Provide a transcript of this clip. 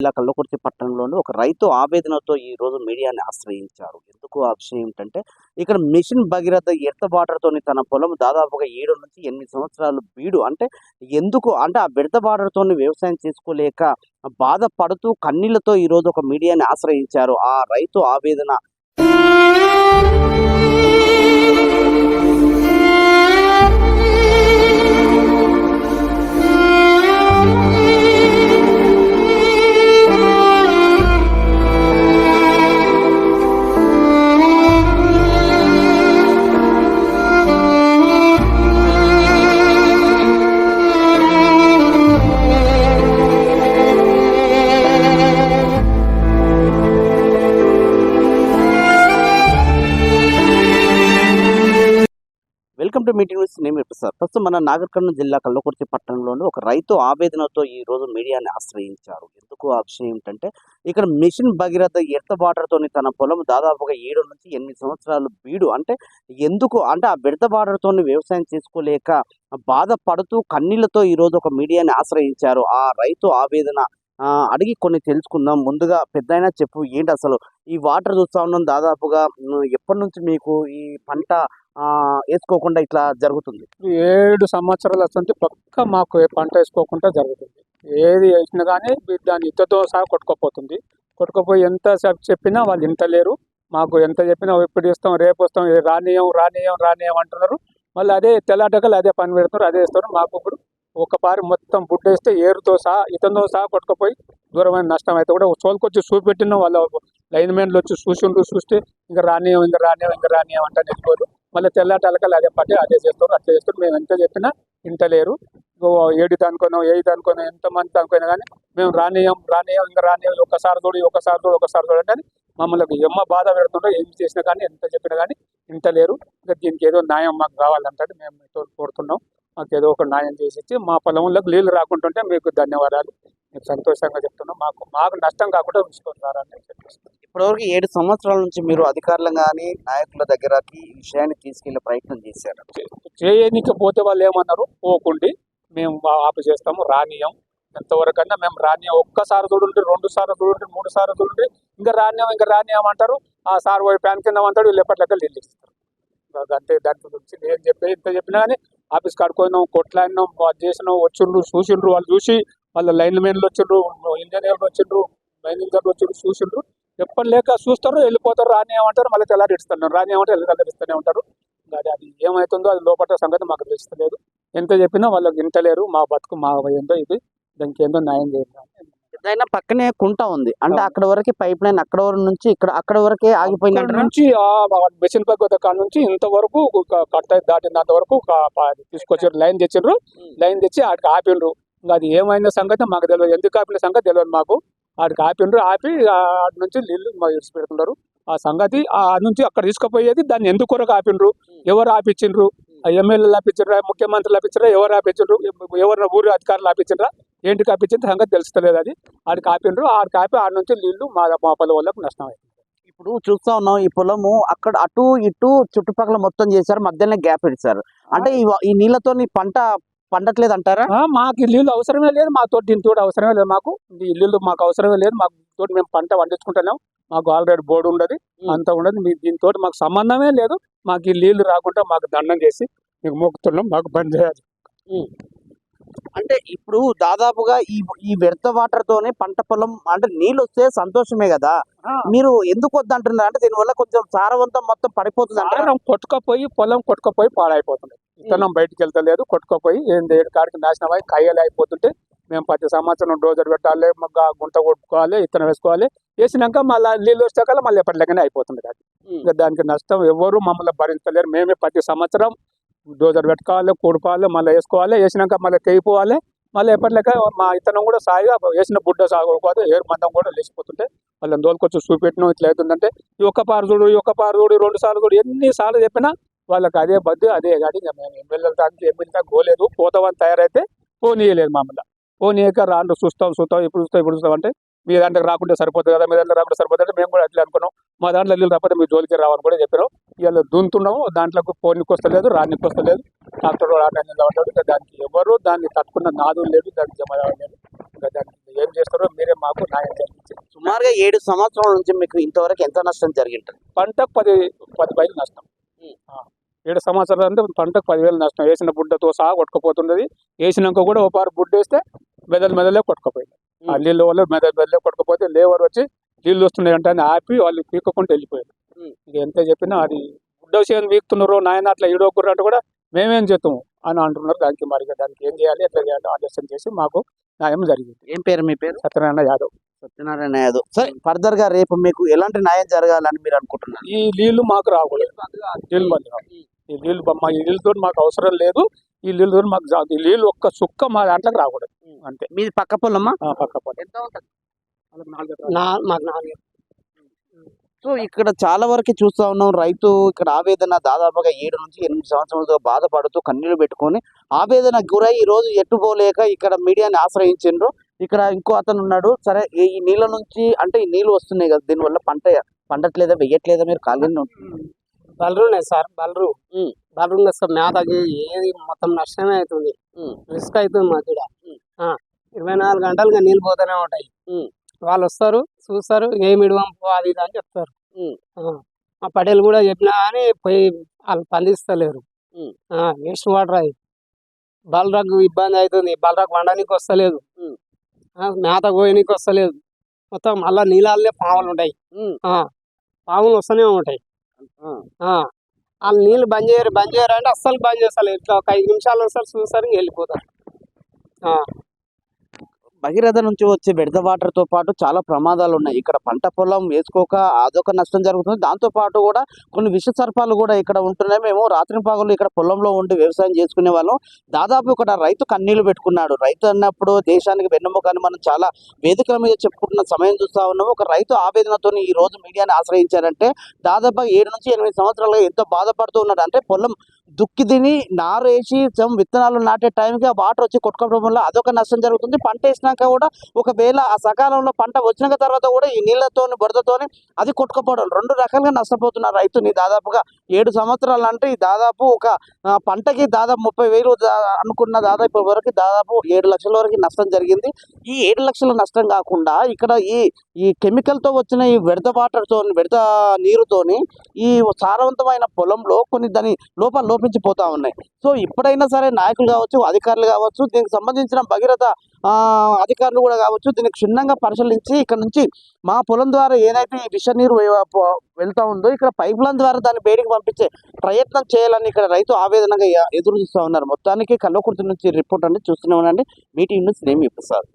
జిల్లా కల్లకుర్తి పట్టణంలోని ఒక రైతు ఆవేదనతో ఈ రోజు మీడియాని ఆశ్రయించారు. ఎందుకు ఆ విషయం ఏమిటంటే ఇక్కడ మిషన్ భగీరథ ఎర్త బార్డర్తోని తన పొలం దాదాపుగా ఏడు నుంచి ఎనిమిది సంవత్సరాలు బీడు. అంటే ఎందుకు? అంటే ఆ విడత బార్డర్తోని వ్యవసాయం చేసుకోలేక బాధపడుతూ కన్నీళ్ళతో ఈరోజు ఒక మీడియాని ఆశ్రయించారు ఆ రైతు ఆవేదన. టు మీటింగ్ విత్ ప్రస్తుతం మన నాగర్కర్ణం జిల్లా కల్లకుర్తి పట్టణంలోని ఒక రైతు ఆవేదనతో ఈ రోజు మీడియాని ఆశ్రయించారు. ఎందుకు ఆ విషయం ఏంటంటే ఇక్కడ మిషన్ భగీరథ ఎర్త వాటర్తోని తన పొలం దాదాపుగా ఏడు నుంచి ఎనిమిది సంవత్సరాలు బీడు. అంటే ఎందుకు? అంటే ఆ విడత వాటర్తోని వ్యవసాయం చేసుకోలేక బాధపడుతూ కన్నీళ్ళతో ఈ రోజు ఒక మీడియాని ఆశ్రయించారు. ఆ రైతు ఆవేదన అడిగి కొన్ని తెలుసుకుందాం. ముందుగా పెద్దయినా చెప్పు ఏంటి అసలు? ఈ వాటర్ చూస్తా ఉన్నాం దాదాపుగా. ఎప్పటి నుంచి మీకు ఈ పంట వేసుకోకుండా ఇట్లా జరుగుతుంది. ఏడు సంవత్సరాలు వస్తుంటే పక్క మాకు పంట వేసుకోకుండా జరుగుతుంది. ఏది వేసినా కానీ దాని ఇతతో సహా కొట్టుకోపోతుంది. కొట్టుకుపోయి ఎంత చెప్పినా వాళ్ళు ఇంత లేరు. మాకు ఎంత చెప్పినా ఎప్పుడు ఇస్తాం రేపు వస్తాం రానియం రానియం రానియం అంటున్నారు. మళ్ళీ అదే తెల్లాటకలు అదే పని పెడుతున్నారు అదే ఇస్తారు మాకు ఇప్పుడు ఒక పారి మొత్తం బుడ్డేస్తే ఏరుతో సహా ఇతనితో సహా కొట్టుకుపోయి దూరమైన నష్టం అయితే కూడా చోలుకొచ్చి చూపెట్టిన. వాళ్ళ లైన్ మ్యాన్లు వచ్చి చూసిండ్రు చూస్తే ఇంకా రానియం ఇంకా రానియం ఇంకా రానియం అంటే నిలిపోరు. మళ్ళీ తెల్లాటలకలు అదే పట్టి అదే చేస్తారు అట్లా చేస్తారు మేము ఎంత చెప్పినా ఇంటలేరు ఏడు అనుకున్నాం ఎయిట్ అనుకున్నాం ఎంతమంది అనుకున్నా కానీ మేము రానియం రానియం ఇంకా రానియం ఒకసారి చూడు ఒకసారి చూడు ఒకసారి చూడు అంటే మమ్మల్ని ఎమ్మ బాధ పెడుతుంటే ఏం చేసినా కానీ ఎంత చెప్పినా కానీ ఇంటలేరు ఇంకా దీనికి ఏదో న్యాయం మాకు కావాలంటే మేము మీతో కోరుతున్నాం. మాకు ఏదో ఒక న్యాయం చేసి ఇచ్చి మా పొలంలోకి నీళ్ళు రాకుంటుంటే మీకు ధన్యవాదాలు. మీకు సంతోషంగా చెప్తున్నాం. మాకు మాకు నష్టం కాకుండా ఉంచుకుంటున్నారని చెప్పేసి. ఇప్పటివరకు ఏడు సంవత్సరాల నుంచి మీరు అధికారులు కానీ నాయకుల దగ్గరకి ఈ విషయాన్ని తీసుకెళ్ళే ప్రయత్నం చేశారు. చేయనికపోతే వాళ్ళు ఏమన్నారు? పోకుండి మేము ఆపు చేస్తాము రానియం ఎంతవరకన్నా మేము రానియం ఒక్కసారి చూడండి రెండు సార్లు చూడండి మూడు సార్లు చూడండి ఇంకా రానియం ఇంకా రానియం అంటారు. ఆ సార్ పోయి ప్యాన్ కింద అంటాడు వీళ్ళు ఎప్పటి లెక్కలు ఇస్తారు. అంతే దాని గురించి నేను చెప్పే ఇంత చెప్పినా కానీ ఆఫీస్ కాడుకోయినాం కొట్లాడినాం అది చేసినాం వచ్చిండ్రు చూసిండ్రు వాళ్ళు చూసి వాళ్ళ లైన్ మెన్లు వచ్చిండ్రు ఇంజనీర్లు వచ్చిండ్రు లైన్ ఇంజనీర్లు వచ్చిండ్రు చూసిండ్రు. ఎప్పటి లేక చూస్తారు వెళ్ళిపోతారు రానియమంటారు మళ్ళీ తెల్లారి ఇస్తున్నారు రానియమంటే తెల్లారి ఇస్తూనే ఉంటారు. ఇంకా అది అది ఏమవుతుందో అది లోపల సంగతి మాకు తెలుస్తలేదు. ఎంత చెప్పినా వాళ్ళకి ఇంటలేరు మా బతుకు మా ఏందో ఇది. దానికి ఏందో న్యాయం చేద్దాం పెద్దయినా పక్కనే కుంట ఉంది. అంటే. అక్కడ వరకు పైప్ లైన్ అక్కడ వరకు నుంచి ఇక్కడ అక్కడ వరకే ఆగిపోయింది అక్కడ నుంచి మెషిన్ పై కొద్ది కాడ నుంచి ఇంతవరకు కట్ట దాటినంత వరకు తీసుకొచ్చారు. లైన్ తెచ్చిండ్రు లైన్ తెచ్చి ఆడికి ఆపిండ్రు అది ఏమైందో సంగతి మాకు తెలియదు. ఎందుకు ఆపిన సంగతి తెలియదు మాకు. ఆడికి ఆపిండ్రు ఆపి ఆడి నుంచి నీళ్ళు మా ఇడిచి పెడుతున్నారు. ఆ సంగతి ఆ నుంచి అక్కడ తీసుకుపోయేది దాన్ని ఎందుకు కొరకు ఆపిండ్రు? ఎవరు ఆపించిండ్రు? ఆ ఎమ్మెల్యేలు ఆపించరా ముఖ్యమంత్రులు ఆపించరా ఎవరు ఆపించిండ్రు? ఎవరు ఊరు అధికారులు ఆపించరా ఏంటి ఆపించింది? సంగతి తెలుస్తలేదు అది. ఆడికి ఆపిండ్రు ఆడికి ఆపి ఆడి నుంచి నీళ్ళు మా మా పొలం వాళ్ళకు నష్టం అయింది. ఇప్పుడు చూస్తా ఉన్నాం ఈ పొలము అక్కడ అటు ఇటు చుట్టుపక్కల మొత్తం చేశారు మధ్యలో గ్యాప్ ఇచ్చారు అంటే ఈ నీళ్ళతో పంట పండట్లేదు అంటారా మాకు ఈ నీళ్ళు అవసరమే లేదు మా తోటి దీని తోటి అవసరమే లేదు మాకు. నీళ్ళు మాకు అవసరమే లేదు మాకు తోటి మేము పంట పండించుకుంటున్నాం. మాకు ఆల్రెడీ బోర్డు ఉండదు. అంతా ఉండదు. మీ దీనితో మాకు సంబంధమే లేదు. మాకు ఈ నీళ్ళు రాకుండా మాకు దండం చేసి మీకు మొక్కుతున్నాం మాకు పని చేయాలి. అంటే ఇప్పుడు దాదాపుగా ఈ ఈ వ్యర్థ వాటర్ తోనే పంట పొలం అంటే నీళ్ళు వస్తే సంతోషమే కదా. మీరు ఎందుకు వద్దంటున్నారు? అంటే దీనివల్ల కొంచెం సారవంతం మొత్తం పడిపోతుంది కొట్టుకపోయి పొలం కొట్టుకపోయి పాడైపోతుంది. విత్తనం బయటికి వెళ్తలేదు కొట్టుకపోయి ఏం ఏడు కాడికి నాశనం అయి కయ్యలు అయిపోతుంటే మేము ప్రతి సంవత్సరం డోజర్ పెట్టాలి మగ్గ గుంట కొట్టుకోవాలి విత్తనం వేసుకోవాలి. వేసినాక మళ్ళీ నీళ్ళు వచ్చాక మళ్ళీ ఎప్పటిలాగానే అయిపోతుంది అది. ఇంకా దానికి నష్టం ఎవరు మమ్మల్ని భరించలేరు. మేమే ప్రతి సంవత్సరం డోజర్ పెట్టుకోవాలి కూడుకోవాలి మళ్ళీ వేసుకోవాలి. వేసినాక మళ్ళీ తెగిపోవాలి. మళ్ళీ ఎప్పటిలాగా మా ఇతనం కూడా సాయిగా వేసిన బుడ్డ సాగుకోదు ఏరు మందం కూడా లేచిపోతుంటే వాళ్ళని దోలుకొచ్చి చూపెట్టిన. ఇట్లా అవుతుందంటే ఈ ఒక్క పారు చూడు ఈ ఒక్క పారు చూడు రెండు సార్లు చూడు ఎన్ని సార్లు చెప్పినా వాళ్ళకి అదే బద్దు అదే కానీ ఇంకా మేము ఎమ్మెల్యేల దానికి ఎమ్మెల్యే దాకా పోలేదు పోతామని తయారైతే పోనీయలేదు మమ్మల్ని. పోనీయక రాండు చూస్తాం చూస్తాం ఇప్పుడు చూస్తాం ఇప్పుడు చూస్తాం అంటే మీ దాంట్లోకి రాకుంటే సరిపోతుంది కదా మీ దాంట్లో రాకుంటే సరిపోతుంది అంటే మేము కూడా అట్లా అనుకున్నాం. మా దాంట్లో నీళ్ళు రాకపోతే మీ జోలికి రావని కూడా చెప్పినాం ఇవాళ దున్తున్నాము దాంట్లోకి పోనీకి వస్తలేదు రానికి వస్తలేదు రాని ఉంటాడు ఇంకా దానికి ఎవరు దాన్ని తట్టుకున్న నాదు లేదు దానికి జమ లేదు. ఇంకా దానికి ఏం చేస్తారో మీరే మాకు న్యాయం జరిగించారు సుమారుగా ఏడు సంవత్సరాల నుంచి మీకు ఇంతవరకు ఎంత నష్టం జరిగింటుంది పంటకు పది పది వేలు నష్టం. ఏడు సంవత్సరాలు అంటే పంటకు పదివేలు నష్టం. వేసిన బుడ్డతో సహా కొట్టుకుపోతున్నది వేసినాక కూడా ఒక పారు బుడ్డ వేస్తే మెదలు మెదలే కొట్టుకుపోయింది. ఆ. నీళ్ళ వల్ల మెదలు మెదలే కొట్టుకుపోతే లేబర్ వచ్చి నీళ్ళు వస్తున్నాయి అంటే అని ఆపి వాళ్ళు పీక్కుంటూ వెళ్ళిపోయారు. ఎంత చెప్పినా అది బుడ్డ విషయం వీక్తున్నారు నాయన అట్లా ఈడోకుర్రు అంటే కూడా మేమేం చేస్తాము అని అంటున్నారు. దానికి మరి దానికి ఏం చేయాలి ఎట్లా చేయాలి ఆలోచన చేసి మాకు న్యాయం జరిగింది. ఏం పేరు మీ పేరు? సత్యనారాయణ యాదవ్. సత్యనారాయణ యాదవ్. సరే ఫర్దర్గా రేపు మీకు ఎలాంటి న్యాయం జరగాలని మీరు అనుకుంటున్నారు? ఈ నీళ్ళు మాకు రాకూడదు. నీళ్ళు. ఈ నీళ్ళు మా ఈ నీళ్ళతో మాకు అవసరం లేదు. ఈ నీళ్ళతో మాకు ఈ నీళ్ళు ఒక్క సుక్క మా దాంట్లోకి రాకూడదు. అంతే. మీది పక్క పొలమా? ఆ, పక్క పక్క. ఎంత ఉంటుంది? నా మాకు నాలుగు సో ఇక్కడ చాలా వరకు చూస్తా ఉన్నాం. రైతు ఇక్కడ ఆవేదన దాదాపుగా ఏడు నుంచి ఎనిమిది సంవత్సరాలుగా బాధపడుతూ కన్నీళ్ళు పెట్టుకొని ఆవేదన గురై ఈ రోజు ఎట్టుపోలేక ఇక్కడ మీడియాని ఆశ్రయించిండ్రు. ఇక్కడ ఇంకో అతను ఉన్నాడు. సరే ఈ నీళ్ళ నుంచి అంటే ఈ నీళ్ళు వస్తున్నాయి కదా దీనివల్ల పంట పండట్లేదా వెయ్యట్లేదా మీరు ఖాళీ బలరు సార్ బలరు. బలరు మేతకి ఏది మొత్తం నష్టమే అవుతుంది. రిస్క్ అవుతుంది మాకు కూడా. ఉమ్. ఆ, ఇరవై నాలుగు గంటలుగా నీళ్ళు పోతూనే ఉంటాయి. వాళ్ళు వస్తారు చూస్తారు ఏమి ఇడవం పో అది ఇది అని చెప్తారు. మా పటేల్ కూడా చెప్పినా కానీ పోయి వాళ్ళు పండిస్తలేరు. ఉమ్. వేస్ట్ వాటర్ అది. బలరకు ఇబ్బంది అవుతుంది. బలరకు వండడానికి వస్తలేదు. మేత కోయనికి వస్తలేదు. మొత్తం మళ్ళా నీళ్ళల్లో పాములు ఉంటాయి. పాములు వస్తూనే ఉంటాయి. వాళ్ళు నీళ్ళు బంద్ చేయరు బంద్ చేయరు అంటే అస్సలు బంద్ చేస్తారు ఇట్లా ఒక ఐదు నిమిషాలు వస్తారు చూసారు ఇంక వెళ్ళిపోతారు. భగీరథ నుంచి వచ్చే బెడద వాటర్తో పాటు చాలా ప్రమాదాలు ఉన్నాయి. ఇక్కడ పంట పొలం వేసుకోక అదొక నష్టం జరుగుతుంది. దాంతో పాటు కూడా కొన్ని విష సర్పాలు కూడా ఇక్కడ ఉంటున్నాయి. మేము రాత్రి పగలు ఇక్కడ పొలంలో ఉండి వ్యవసాయం చేసుకునే వాళ్ళం. దాదాపు ఇక్కడ రైతు కన్నీళ్ళు పెట్టుకున్నాడు. రైతు అన్నప్పుడు దేశానికి వెన్నెముక అని మనం చాలా వేదికల మీద చెప్పుకుంటున్న సమయం చూస్తా ఉన్నాము. ఒక రైతు ఆవేదనతో ఈ రోజు మీడియాని ఆశ్రయించారంటే దాదాపు ఏడు నుంచి ఎనిమిది సంవత్సరాలుగా ఎంతో బాధపడుతూ ఉన్నాడు. అంటే పొలం దుక్కి తిని నారేసి విత్తనాలు నాటే టైంకి ఆ వాటర్ వచ్చి కొట్టుకోవడం వల్ల అదొక నష్టం జరుగుతుంది. పంట వేసినాక కూడా ఒకవేళ ఆ సకాలంలో పంట వచ్చిన తర్వాత కూడా ఈ నీళ్ళతోని బురదతోని అది కొట్టుకుపోవడం. రెండు రకాలుగా నష్టపోతున్నారు రైతుని దాదాపుగా ఏడు సంవత్సరాలు అంటే ఈ దాదాపు ఒక పంటకి దాదాపు ముప్పై వేలు అనుకున్న దాదాపు వరకు దాదాపు ఏడు లక్షల వరకు నష్టం జరిగింది. ఈ ఏడు లక్షల నష్టం కాకుండా ఇక్కడ ఈ ఈ కెమికల్తో తో వచ్చిన ఈ విడత వాటర్తో విడత నీరుతోని ఈ సారవంతమైన పొలంలో కొన్ని దాని లోపాలు లోపించిపోతా ఉన్నాయి. సో ఇప్పుడైనా సరే నాయకులు కావచ్చు అధికారులు కావచ్చు దీనికి సంబంధించిన భగీరథ ఆ, అధికారులు కూడా కావచ్చు దీన్ని క్షుణ్ణంగా పరిశీలించి ఇక్కడ నుంచి మా పొలం ద్వారా ఏదైతే ఈ విష నీరు వెళ్తా ఉందో ఇక్కడ పైప్ లైన్ ద్వారా దాన్ని బయటికి పంపించే ప్రయత్నం చేయాలని ఇక్కడ రైతు ఆవేదనగా ఎదురు చూస్తూ ఉన్నారు. మొత్తానికి కల్లకుర్తి నుంచి రిపోర్ట్ అనేది చూస్తూనే ఉండండి. మీటింగ్ నుంచి నేమి ప్రసాద్.